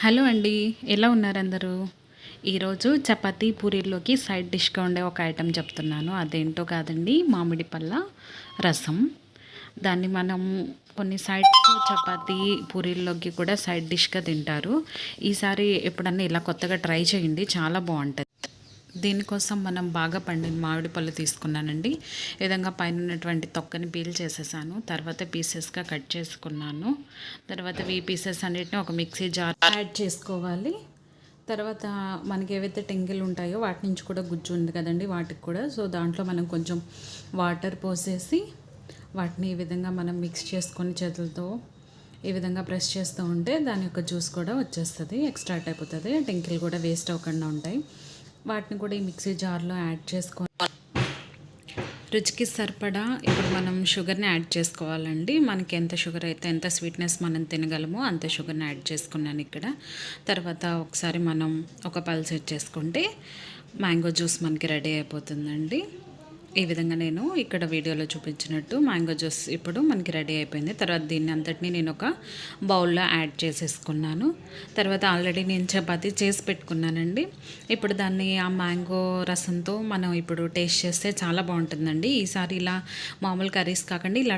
Hello అండి ఎలా ఉన్నారు అందరూ ఈరోజు చపాతీ పూరీల్లోకి సైడ్ డిష్గా ఉండే ఒక ఐటెం చెప్తున్నాను. అదేంటో కాదండి మామిడి పళ్ళ రసం. దాన్ని మనం కొన్ని సైడ్స్ చపాతీ పూరీల్లోకి కూడా సైడ్ డిష్గా తింటారు. ఈసారి ఎప్పుడన్నా ఇలా కొత్తగా ట్రై చేయండి చాలా బాగుంటుంది. దీనికోసం మనం బాగా పండిన మామిడి పళ్ళు తీసుకున్నానండి. ఈ విధంగా పైన ఉన్నటువంటి తొక్కని పీల్ చేసేసాను. తర్వాత పీసెస్గా కట్ చేసుకున్నాను. తర్వాత ఈ పీసెస్ అన్నిటిని ఒక మిక్సీ జార్ యాడ్ చేసుకోవాలి. తర్వాత మనకి ఏవైతే టెంగిల్ ఉంటాయో వాటి నుంచి కూడా గుజ్జు ఉంది కదండి వాటికి కూడా. సో దాంట్లో మనం కొంచెం వాటర్ పోసేసి వాటిని ఈ విధంగా మనం మిక్స్ చేసుకొని చేతులతో ఈ విధంగా ప్రెస్ చేస్తూ ఉంటే దాని యొక్క జ్యూస్ కూడా వచ్చేస్తుంది ఎక్స్ట్రాక్ట్ అయిపోతుంది. టెంకిల్ కూడా వేస్ట్ అవ్వకుండా ఉంటాయి. వాటిని కూడా ఈ మిక్సీ జార్లో యాడ్ చేసుకోవాలి. రుచికి సరిపడా ఇప్పుడు మనం షుగర్ని యాడ్ చేసుకోవాలండి. మనకి ఎంత షుగర్ అయితే ఎంత స్వీట్నెస్ మనం తినగలమో అంత షుగర్ని యాడ్ చేసుకున్నాను ఇక్కడ. తర్వాత ఒకసారి మనం ఒక పల్స్ చేసుకుంటే మ్యాంగో జ్యూస్ మనకి రెడీ అయిపోతుందండి. ఈ విధంగా నేను ఇక్కడ వీడియోలో చూపించినట్టు మ్యాంగో జ్యూస్ ఇప్పుడు మనకి రెడీ అయిపోయింది. తర్వాత దీన్ని అంతటిని నేను ఒక బౌల్లో యాడ్ చేసేసుకున్నాను. తర్వాత ఆల్రెడీ నేను చపాతీ చేసి పెట్టుకున్నానండి. ఇప్పుడు దాన్ని ఆ మ్యాంగో రసంతో మనం ఇప్పుడు టేస్ట్ చేస్తే చాలా బాగుంటుందండి. ఈసారి ఇలా మామూలు కర్రీస్ కాకుండా ఇలా